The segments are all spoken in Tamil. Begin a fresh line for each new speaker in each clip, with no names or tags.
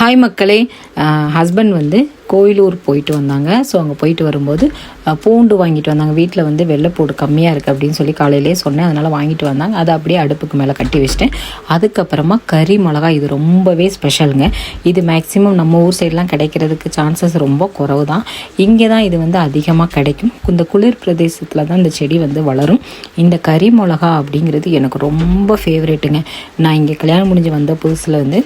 ஹாய் மக்களே. ஹஸ்பண்ட் வந்து கோயிலூர் போயிட்டு வந்தாங்க. ஸோ அங்கே போயிட்டு வரும்போது பூண்டு வாங்கிட்டு வந்தாங்க. வீட்டில் வந்து வெள்ளைப்பூடு கம்மியாக இருக்குது அப்படின்னு சொல்லி காலையிலே சொன்னேன். அதனால் வாங்கிட்டு வந்தாங்க. அதை அப்படியே அடுப்புக்கு மேலே கட்டி வச்சிட்டேன். அதுக்கப்புறமா கறி மிளகா இது ரொம்பவே ஸ்பெஷலுங்க இது மேக்ஸிமம் நம்ம ஊர் சைட்லாம் கிடைக்கிறதுக்கு சான்சஸ் ரொம்ப குறவு தான் இங்கே தான் இது வந்து அதிகமாக கிடைக்கும். இந்த குளிர் பிரதேசத்தில் தான் இந்த செடி வந்து வளரும். இந்த கறி மிளகா அப்படிங்கிறது எனக்கு ரொம்ப ஃபேவரேட்டுங்க நான் இங்கே கல்யாணம் முடிஞ்சு வந்த புதுசில் வந்து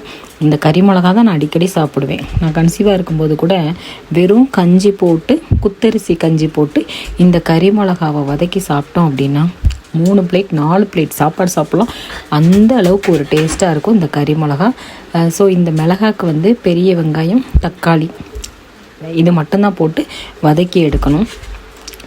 இந்த கறி மிளகா தான் நான் அடிக்கடி சாப்பிடுவேன். நான் கன்சீவாக இருக்கும்போது கூட வெறும் கஞ்சி போட்டு குத்தரிசி கஞ்சி போட்டு இந்த கறி மிளகாவை வதக்கி சாப்பிட்டோம் அப்படின்னா மூணு பிளேட் நாலு பிளேட் சாப்பாடு சாப்பிட்லாம். அந்த அளவுக்கு ஒரு டேஸ்ட்டாக இருக்கும் இந்த கறி மிளகா. ஸோ இந்த மிளகாக்கு வந்து பெரிய வெங்காயம் தக்காளி இது மட்டும்தான் போட்டு வதக்கி எடுக்கணும்.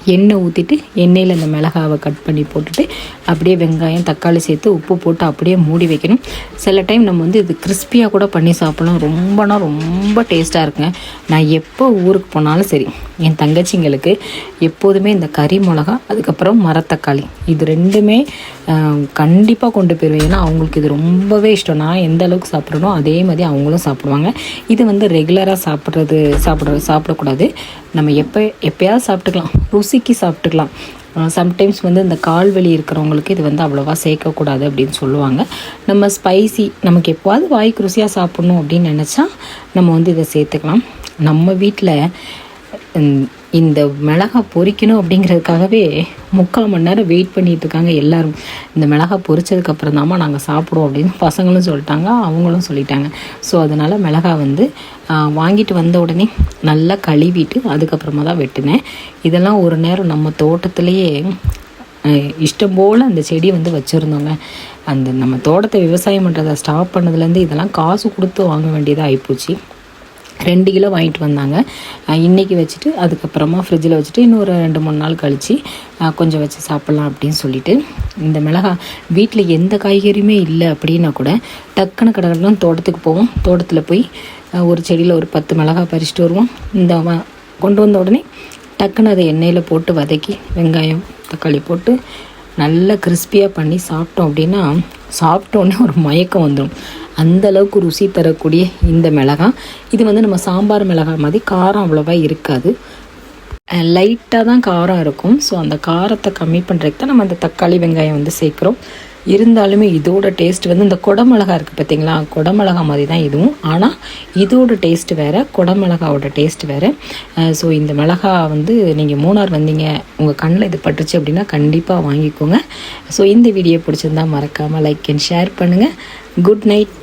எண்ணெய் ஊற்றிட்டு எண்ணெயில் இந்த மிளகாவை கட் பண்ணி போட்டுட்டு அப்படியே வெங்காயம் தக்காளி சேர்த்து உப்பு போட்டு அப்படியே மூடி வைக்கணும். சில டைம் நம்ம வந்து இது கிறிஸ்பியாக கூட பண்ணி சாப்பிடலாம். ரொம்பனா ரொம்ப டேஸ்ட்டாக இருக்குங்க. நான் எப்போ ஊருக்கு போனாலும் சரி. என் தங்கச்சிங்களுக்கு எப்போதுமே இந்த கறி மிளகா அதுக்கப்புறம் மரத்தக்காளி. இது ரெண்டுமே கண்டிப்பாக கொண்டு போயிடுவேன் ஏன்னா அவங்களுக்கு இது ரொம்பவே இஷ்டம். நான் எந்த அளவுக்கு சாப்பிட்றனோ அதே மாதிரி அவங்களும் சாப்பிடுவாங்க. இது வந்து ரெகுலராக சாப்பிட்றது சாப்பிட சாப்பிடக்கூடாது. நம்ம எப்போ எப்போயாவது சாப்பிட்டுக்கலாம். ருசிக்கு சாப்பிட்டுக்கலாம். சம்டைம்ஸ் வந்து இந்த கால் வலி இருக்கிறவங்களுக்கு இது வந்து அவ்வளோவா சேர்க்கக்கூடாது அப்படின்னு சொல்லுவாங்க. நம்ம ஸ்பைசி நமக்கு எப்போவாது வாய்க்கு ருசியாக சாப்பிட்ணும் அப்படின்னு நினச்சா நம்ம வந்து இதை சேர்த்துக்கலாம். நம்ம வீட்டில் இந்த- மிளகா பொறிக்கணும் அப்படிங்கிறதுக்காகவே முக்கால் மணி நேரம் வெயிட் பண்ணிகிட்ருக்காங்க இருக்காங்க இந்த மிளகா பொறிச்சதுக்கப்புறம் தாம்மா நாங்கள் சாப்பிடுவோம் அப்படின்னு பசங்களும் சொல்லிட்டாங்க அவங்களும் சொல்லிட்டாங்க. ஸோ அதனால் மிளகா வந்து வாங்கிட்டு வந்த உடனே நல்லா கழுவிட்டு அதுக்கப்புறமா தான் வெட்டினேன். இதெல்லாம் ஒரு நேரம் நம்ம தோட்டத்துலேயே இஷ்டம் போல் அந்த செடி வந்து வச்சுருந்தோங்க. அந்த நம்ம தோட்டத்தை விவசாயம் பண்ணுறதை ஸ்டாப் பண்ணதுலேருந்து இதெல்லாம் காசு கொடுத்து வாங்க வேண்டியதாக ஆகிப்போச்சு ரெண்டு கிலோ வாங்கிட்டு வந்தாங்க. இன்றைக்கி வச்சுட்டு அதுக்கப்புறமா ஃப்ரிட்ஜில் வச்சுட்டு இன்னொரு ரெண்டு மூணு நாள் கழித்து கொஞ்சம் வச்சு சாப்பிட்லாம் அப்படின்னு சொல்லிட்டு இந்த மிளகா வீட்டில் எந்த காய்கறியுமே இல்லை அப்படின்னா கூட டக்குன்னு கடகடன்னு தோட்டத்துக்கு போவோம். தோட்டத்தில் போய் ஒரு செடியில் ஒரு பத்து மிளகா பறிச்சுட்டு வருவோம். இந்த கொண்டு வந்த உடனே டக்குன்னு அதை எண்ணெயில் போட்டு வதக்கி வெங்காயம் தக்காளி போட்டு நல்லா கிறிஸ்பியாக பண்ணி சாப்பிட்டோம் அப்படின்னா சாப்பிட்டோன்னே ஒரு மயக்கம் வந்துடும் அந்த அளவுக்கு ருசி தரக்கூடிய இந்த மிளகாய் இது வந்து நம்ம சாம்பார் மிளகாய் மாதிரி காரம் அவ்வளோவா இருக்காது. லைட்டாக தான் காரம் இருக்கும். ஸோ அந்த காரத்தை கம்மி பண்ணுறதுக்கு தான் நம்ம அந்த தக்காளி வெங்காயம் வந்து சேர்க்குறோம். இருந்தாலுமே இதோட டேஸ்ட் வந்து இந்த குடமிளகா இருக்குது பார்த்தீங்களா குடமிளகா மாதிரி தான் இதுவும். ஆனால் இதோட டேஸ்ட் வேறு குடமிளகாவோட டேஸ்ட் வேறு. ஸோ இந்த மிளகா வந்து நீங்கள் மூணார் வந்தீங்க உங்கள் கண்ணில் இது பட்டுச்சு அப்படின்னா கண்டிப்பாக வாங்கிக்கோங்க. ஸோ இந்த வீடியோ பிடிச்சிருந்தா மறக்காமல் லைக் அண்ட் ஷேர் பண்ணுங்கள் குட் நைட்